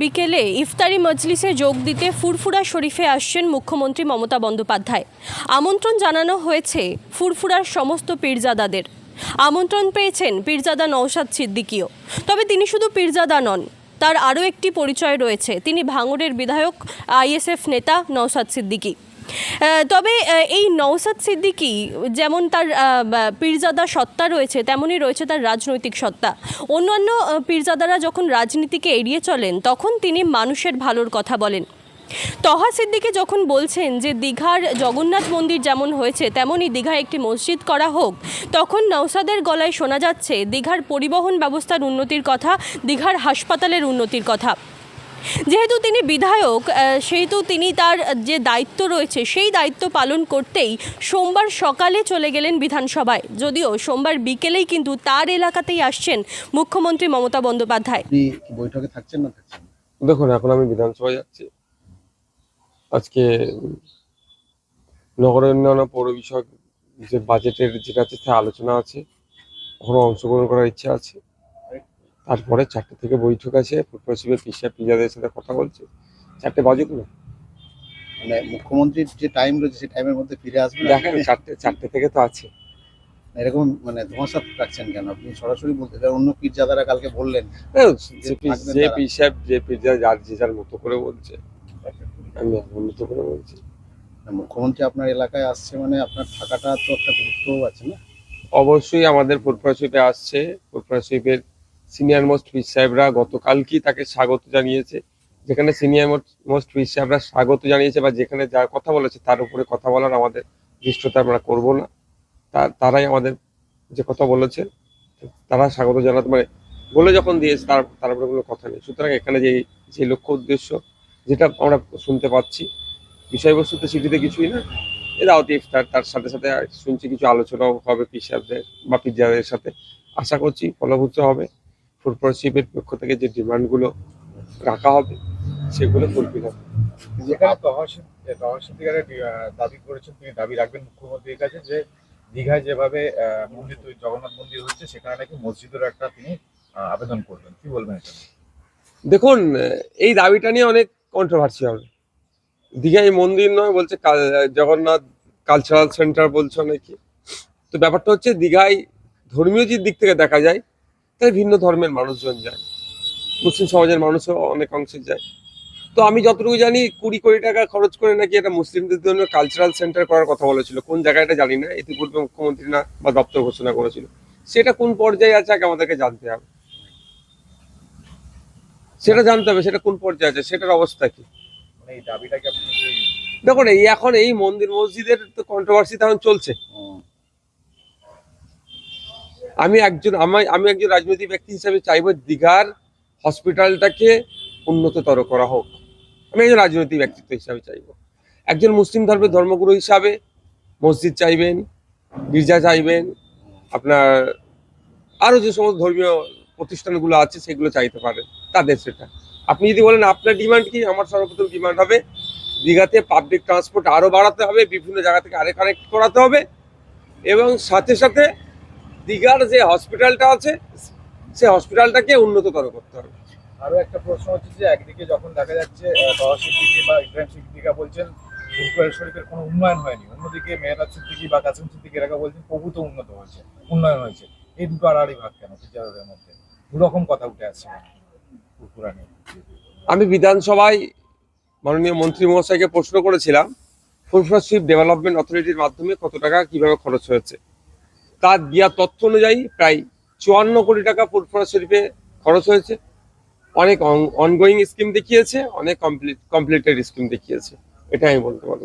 বিকেলে ইফতারি মজলিসে যোগ দিতে ফুরফুরা শরীফে আসছেন মুখ্যমন্ত্রী মমতা বন্দ্যোপাধ্যায়। আমন্ত্রণ জানানো হয়েছে ফুরফুরার সমস্ত পীরজাদাদের। আমন্ত্রণ পেয়েছেন পীরজাদা নওশাদ সিদ্দিকীও। তবে তিনি শুধু পীরজাদা নন, তার আরও একটি পরিচয় রয়েছে। তিনি ভাঙড়ের বিধায়ক, আইএসএফ নেতা নওশাদ সিদ্দিকী। তবে এই নওসাদ সিদ্দিকী যেমন তার পীরজাদা সত্তা রয়েছে, তেমনই রয়েছে তার রাজনৈতিক সত্তা। অন্যান্য পীরজাদারা যখন রাজনীতিকে এড়িয়ে চলেন, তখন তিনি মানুষের ভালোর কথা বলেন। তহা সিদ্দিকী যখন বলছেন যে, দীঘার জগন্নাথ মন্দির যেমন হয়েছে, তেমনই দীঘায় একটি মসজিদ করা হোক, তখন নওসাদের গলায় শোনা যাচ্ছে, দীঘার পরিবহন ব্যবস্থার উন্নতির কথা, দীঘার হাসপাতালের উন্নতির কথা। যেহেতু তিনি বিধায়ক সেহেতু তিনি তার যে দায়িত্ব রয়েছে সেই দায়িত্ব পালন করতেই সোমবার সকালে চলে গেলেন বিধানসভায়। যদিও সোমবার বিকেলেই কিন্তু তার এলাকাতেই আসছেন মুখ্যমন্ত্রী মমতা বন্দ্যোপাধ্যায়। বৈঠকে থাকছেন না থাকছেন? দেখুন এখন আমি বিধানসভায় যাচ্ছি। আজকে নগর উন্নয়ন পৌর বিষয়ক যে বাজেটের যেটা আছে আলোচনা আছে। ওখানে অংশগ্রহণ করার ইচ্ছা আছে। তারপরে চারটে থেকে বৈঠক আছে ফুটপ্রসিবের পিসা পিজাদের সাথে কথা বলছে। চারটে বাজুক না? মানে মুখ্যমন্ত্রীর যে টাইম রয়েছে সেই টাইমের মধ্যে ফিরে আসবেন দেখেন চারটে চারটে থেকে তো আছে। এরকম মানে ধোঁয়াশা রাখছেন কেন? আপনি সরাসরি বলতে অন্য পীরজাদারা কালকে বললেন। যে পি- থাকবেন যে পিজা যার যে যার মতো করে বলছে। আমি মতো করে বলছি। মুখ্যমন্ত্রী আপনার এলাকায় আসছে মানে আপনার থাকাটা তো একটা গুরুত্ব আছে না? অবশ্যই আমাদের ফুটপ্রসিপে আসছে। ফুটপ্রসিপের সিনিয়র মোস্ট পিস সাহেবরা গতকালকেই তাকে স্বাগত জানিয়েছে, যেখানে সিনিয়র মোস্ট পিস সাহেবরা স্বাগত জানিয়েছে বা যেখানে যা কথা বলেছে তার উপরে কথা বলার আমাদের দৃষ্টতা আমরা করব না। তারাই আমাদের যে কথা বলেছে, তারা স্বাগত জানাতে মানে বলে যখন দিয়েছে তার তার উপরে কোনো কথা নেই। সুতরাং এখানে যে যে লক্ষ্য উদ্দেশ্য যেটা আমরা শুনতে পাচ্ছি, বিষয়বস্তু তো সিটিতে কিছুই না। এরা অতি ইফতার, তার সাথে সাথে শুনছি কিছু আলোচনাও হবে পিসারদের বা পিজাদের সাথে। আশা করছি ফলভূত হবে। ফুড প্রসিপের পক্ষ থেকে যে ডিমান্ডগুলো রাখা হবে সেগুলো ফুলফিল হবে যেখানে তহসিল তহসিলদারের দাবি করেছেন তিনি দাবি রাখবেন মুখ্যমন্ত্রীর কাছে যে দীঘায় যেভাবে মন্দির তৈরি জগন্নাথ মন্দির হচ্ছে সেখানে নাকি মসজিদের একটা তিনি আবেদন করবেন। কি বলবেন এটা? দেখুন এই দাবিটা নিয়ে অনেক কন্ট্রোভার্সি হবে। দীঘায় মন্দির নয় বলছে জগন্নাথ কালচারাল সেন্টার বলছে নাকি তো ব্যাপারটা হচ্ছে দীঘায় ধর্মীয় যে দিক থেকে দেখা যায় তাই ভিন্ন ধর্মের মানুষজন যায়। মুসলিম সমাজের মানুষও অনেক অংশে যায়। তো আমি যতটুকু জানি কুড়ি কোটি টাকা খরচ করে নাকি এটা মুসলিমদের জন্য কালচারাল সেন্টার করার কথা বলেছিল কোন জায়গাটা জানি না ইতিপূর্বে মুখ্যমন্ত্রী না বা দপ্তর ঘোষণা করেছিল। সেটা কোন পর্যায়ে আছে আগে আমাদেরকে জানতে হবে। সেটা জানতে হবে সেটা কোন পর্যায়ে আছে সেটার অবস্থা কি? মানে দেখুন এই এখন এই মন্দির মসজিদের তো কন্ট্রোভার্সি তখন চলছে। আমি একজন, আমি আমি একজন রাজনৈতিক ব্যক্তি হিসেবে চাইব দীঘার হসপিটালটাকে উন্নততর করা হোক। আমি একজন রাজনৈতিক ব্যক্তিত্ব হিসাবে চাইব। একজন মুসলিম ধর্মের ধর্মগুরু হিসাবে মসজিদ চাইবেন, গির্জা চাইবেন, আপনার আরও যে সমস্ত ধর্মীয় প্রতিষ্ঠানগুলো আছে সেগুলো চাইতে পারেন, তাদের সেটা। আপনি যদি বলেন আপনার ডিমান্ড কি, আমার সর্বপ্রথম ডিমান্ড হবে দীঘাতে পাবলিক ট্রান্সপোর্ট আরও বাড়াতে হবে, বিভিন্ন জায়গা থেকে আরে কানেক্ট করাতে হবে এবং সাথে সাথে দীঘার যে হসপিটালটা আছে সে হসপিটালটাকে উন্নততর করতে হবে। আরও একটা প্রশ্ন হচ্ছে যে একদিকে যখন দেখা যাচ্ছে সিদ্দিকি বা ইব্রাহিম সিদ্দিকা বলছেন শরীফের কোনো উন্নয়ন হয়নি। অন্যদিকে সিদ্দিকি বা কাসিম সিদ্দিকি এরা বলছেন প্রভূত উন্নত হয়েছে উন্নয়ন হয়েছে। এই দুটো আড়াআড়ি ভাগ কেন টিচারদের মধ্যে? দুরকম কথা উঠে আসছে নিয়ে। আমি বিধানসভায় মাননীয় মন্ত্রী মহাশয়কে প্রশ্ন করেছিলাম ফুলফ্রা শিপ ডেভেলপমেন্ট অথরিটির মাধ্যমে কত টাকা কীভাবে খরচ হয়েছে? তার দেওয়া তথ্য অনুযায়ী প্রায় চুয়ান্ন কোটি টাকা ফুলফ্রা শরীফে খরচ হয়েছে। অনেক অনগোয়িং স্কিম দেখিয়েছে, অনেক কমপ্লিট কমপ্লিটেড স্কিম দেখিয়েছে। এটা আমি বলতে পারব।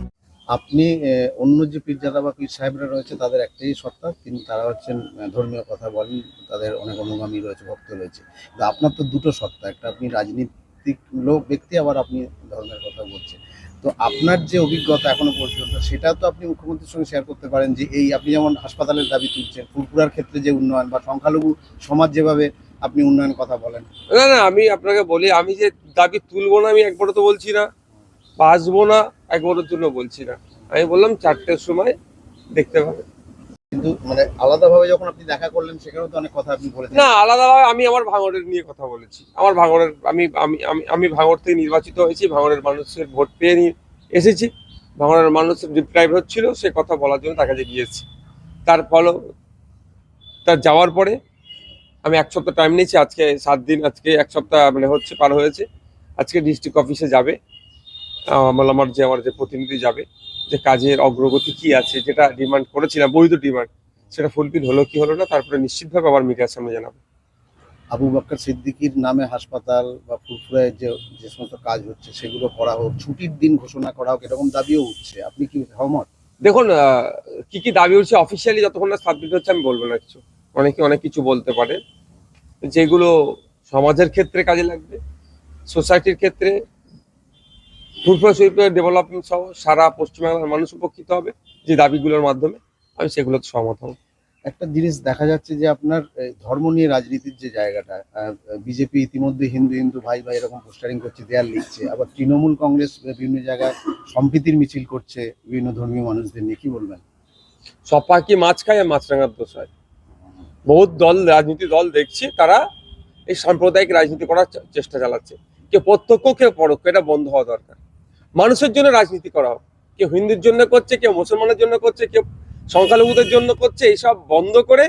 আপনি অন্য যে পীরজাদা বা পীর সাহেবরা রয়েছে, তাদের একটাই সত্তা তিনি তারা হচ্ছেন ধর্মীয় কথা বলেন, তাদের অনেক অনুগামী রয়েছে, ভক্ত রয়েছে। কিন্তু আপনার তো দুটো সত্তা একটা আপনি রাজনীতিক লোক, ব্যক্তি, আবার আপনি ধর্মের কথা বলছেন। তো আপনার যে অভিজ্ঞতা এখনও পর্যন্ত, সেটা তো আপনি মুখ্যমন্ত্রীর সঙ্গে শেয়ার করতে পারেন যে এই আপনি যেমন হাসপাতালের দাবি তুলছেন ফুরপুরার ক্ষেত্রে যে উন্নয়ন বা সংখ্যালঘু সমাজ যেভাবে আপনি উন্নয়ন কথা বলেন। না না, আমি আপনাকে বলি, আমি যে দাবি তুলবো না, আমি একবারও তো বলছি না, বা আসব না একবারের জন্য বলছি না। আমি বললাম চারটের সময় দেখতে পাবে কিন্তু মানে আলাদাভাবে যখন আপনি দেখা করলেন সেখানেও তো অনেক কথা আপনি বলেছেন। না আলাদাভাবে আমি আমার ভাঙড়ের নিয়ে কথা বলেছি। আমার ভাঙড়ের আমি আমি আমি ভাঙড় থেকে নির্বাচিত হয়েছি ভাঙড়ের মানুষের ভোট পেয়ে নিয়ে এসেছি। ভাঙড়ের মানুষ ডিপ্রাইভ হচ্ছিল সে কথা বলার জন্য তার কাছে গিয়েছি। তার ফল তার যাওয়ার পরে আমি এক সপ্তাহ টাইম নিয়েছি আজকে সাত দিন আজকে এক সপ্তাহ মানে হচ্ছে পার হয়েছে। আজকে ডিস্ট্রিক্ট অফিসে যাবে। আমার আমার যে আমার যে প্রতিনিধি যাবে যে কাজের অগ্রগতি কি আছে যেটা ডিমান্ড করেছিলাম বৈধ ডিমান্ড সেটা ফুলফিল হলো কি হলো না তারপরে নিশ্চিতভাবে আবার মিডিয়ার সামনে জানাব। আবু বাক্কর সিদ্দিকির নামে হাসপাতাল বা ফুরফুরায় যে যে সমস্ত কাজ হচ্ছে সেগুলো করা হোক ছুটির দিন ঘোষণা করা হোক এরকম দাবিও উঠছে। আপনি কি সহমত? দেখুন কি কি দাবি উঠছে অফিসিয়ালি যতক্ষণ না সাবমিট হচ্ছে আমি বলব না কিছু। অনেকে অনেক কিছু বলতে পারে। যেগুলো সমাজের ক্ষেত্রে কাজে লাগবে সোসাইটির ক্ষেত্রে ফুরফুরা শরীফের ডেভেলপমেন্ট সহ সারা পশ্চিমবাংলার মানুষ উপকৃত হবে যে দাবিগুলোর মাধ্যমে আমি সেগুলোতে সহমত হব। একটা জিনিস দেখা যাচ্ছে যে আপনার এই, ধর্ম নিয়ে রাজনীতির যে জায়গাটা বিজেপি ইতিমধ্যে হিন্দু হিন্দু ভাই ভাই এরকম পোস্টারিং করছে দেয়াল লিখছে আবার তৃণমূল কংগ্রেস বিভিন্ন জায়গায় সম্প্রীতির মিছিল করছে বিভিন্ন ধর্মীয় মানুষদের নিয়ে কি বলবেন? সব পাখি মাছ খায় আর মাছরাঙার দোষ হয়? বহুত দল রাজনীতি দল দেখছি তারা এই সাম্প্রদায়িক রাজনীতি করার চেষ্টা চালাচ্ছে। কেউ প্রত্যক্ষ কেউ পরোক্ষ এটা বন্ধ হওয়া দরকার। মানুষের জন্য রাজনীতি করা হোক। কেউ হিন্দুর জন্য করছে, কেউ মুসলমানের জন্য করছে, কেউ সংখ্যালঘুদের জন্য করছে, এইসব বন্ধ করে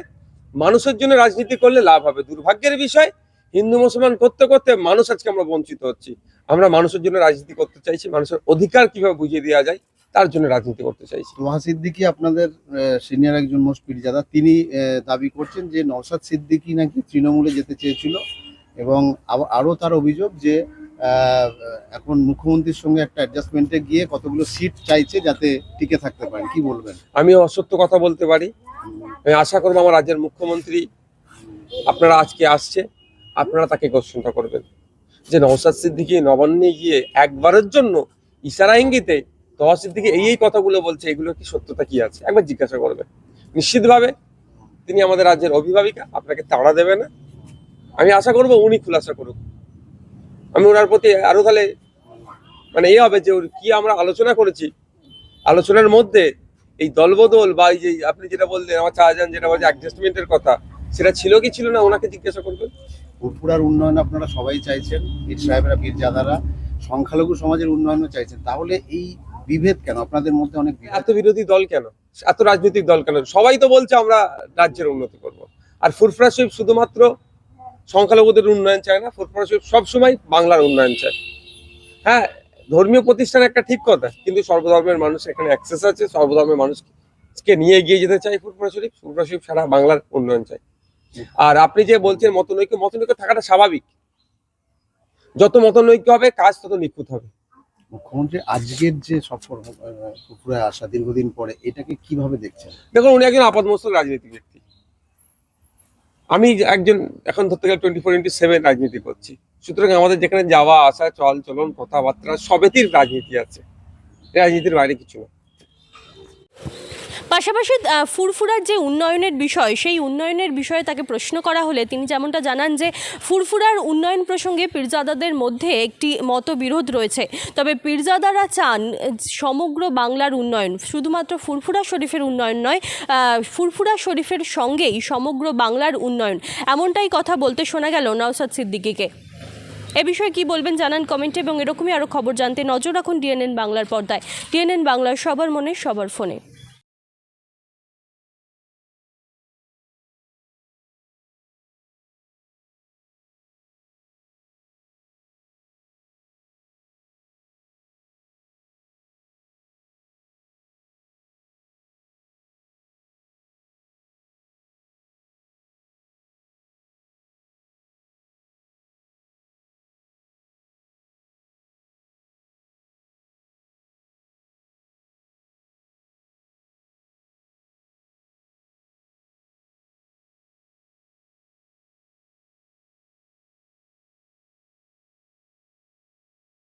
মানুষের জন্য রাজনীতি করলে লাভ হবে। দুর্ভাগ্যের বিষয়, হিন্দু মুসলমান করতে করতে মানুষ আজকে আমরা বঞ্চিত হচ্ছি। আমরা মানুষের জন্য রাজনীতি করতে চাইছি, মানুষের অধিকার কীভাবে বুঝিয়ে দেওয়া যায়, তার জন্য রাজনীতি করতে চাইছি। তোহা সিদ্দিকি আপনাদের সিনিয়র একজন মোস্ট পীরজাদা তিনি দাবি করছেন যে নওশাদ সিদ্দিকি নাকি তৃণমূলে যেতে চেয়েছিল এবং আরও তার অভিযোগ যে এখন মুখ্যমন্ত্রীর সঙ্গে একটা অ্যাডজাস্টমেন্টে গিয়ে কতগুলো সিট চাইছে যাতে টিকে থাকতে পারেন, কি বলবেন? আমি অসত্য কথা বলতে পারি। আমি আশা করব আমার রাজ্যের মুখ্যমন্ত্রী আপনারা আজকে আসছে, আপনারা তাকে কোশ্চেনটা করবেন। যে নওসাদ সিদ্দিকি নবান্নে গিয়ে একবারের জন্য ইশারা ইঙ্গিতে তহা সিদ্দিকি এই এই কথাগুলো বলছে, এগুলো কি সত্যতা কি আছে? একবার জিজ্ঞাসা করবেন। নিশ্চিতভাবে তিনি আমাদের রাজ্যের অভিভাবিকা, আপনাকে তাড়া দেবে না। আমি আশা করব উনি খুলাসা করুক। আমি ওনার প্রতি আরও তাহলে মানে এই হবে যে ওর কি আমরা আলোচনা করেছি। আলোচনার মধ্যে এই দলবদল বা এই যে আপনি যেটা বললেন আমার চারজন যেটা বলছে অ্যাডজাস্টমেন্টের কথা সেটা ছিল কি ছিল না? ওনাকে জিজ্ঞাসা করবেন? ফুরফুরার উন্নয়ন আপনারা সবাই চাইছেন পীর সাহেবরা পীরজাদারা সংখ্যালঘু সমাজের উন্নয়নও চাইছেন। তাহলে এই বিভেদ কেন? আপনাদের মধ্যে অনেক এত বিরোধী দল কেন? এত রাজনৈতিক দল কেন? সবাই তো বলছে আমরা রাজ্যের উন্নতি করব। আর ফুরফুরা শরীফ শুধুমাত্র সংখ্যালঘুদের উন্নয়ন চায় না ফুরফুরা শরীফ সবসময় বাংলার উন্নয়ন চায়। হ্যাঁ ধর্মীয় প্রতিষ্ঠান একটা ঠিক কথা কিন্তু সর্বধর্মের মানুষ এখানে অ্যাক্সেস আছে সর্বধর্মের মানুষকে নিয়ে এগিয়ে যেতে চাই ফুরফুরা শরীফ ফুরফুরা শরীফ সারা বাংলার উন্নয়ন চাই আর আপনি যে বলছেন মতনৈক্য মতনৈক্য থাকাটা স্বাভাবিক। যত মতনৈক্য হবে কাজ তত নিখুঁত হবে। মুখ্যমন্ত্রী আজকের যে সফর ফুরফুরায় আসা দীর্ঘদিন পরে এটাকে কীভাবে দেখছেন? দেখুন উনি একজন আপাতমস্তক রাজনীতি ব্যক্তি আমি একজন এখন ধরতে গেলে টোয়েন্টি ফোর ইন্টু সেভেন রাজনীতি করছি। সুতরাং আমাদের যেখানে যাওয়া, আসা, চল, চলন, কথাবার্তা, সবেতেই রাজনীতি আছে। রাজনীতির বাইরে কিছু না। পাশাপাশি ফুরফুরার যে উন্নয়নের বিষয়, সেই উন্নয়নের বিষয়ে তাকে প্রশ্ন করা হলে তিনি যেমনটা জানান যে, ফুরফুরার উন্নয়ন প্রসঙ্গে পীরজাদাদের মধ্যে একটি মতবিরোধ রয়েছে। তবে পীরজাদারা চান সমগ্র বাংলার উন্নয়ন, শুধুমাত্র ফুরফুরা শরীফের উন্নয়ন নয় ফুরফুরা শরীফের সঙ্গেই সমগ্র বাংলার উন্নয়ন। এমনটাই কথা বলতে শোনা গেল নওসাদ সিদ্দিকিকে। এ বিষয়ে কি বলবেন জানান কমেন্টে এবং এরকমই আরও খবর জানতে নজর রাখুন ডিএনএন বাংলার পর্দায়। ডিএনএন বাংলার সবার মনে, সবার ফোনে।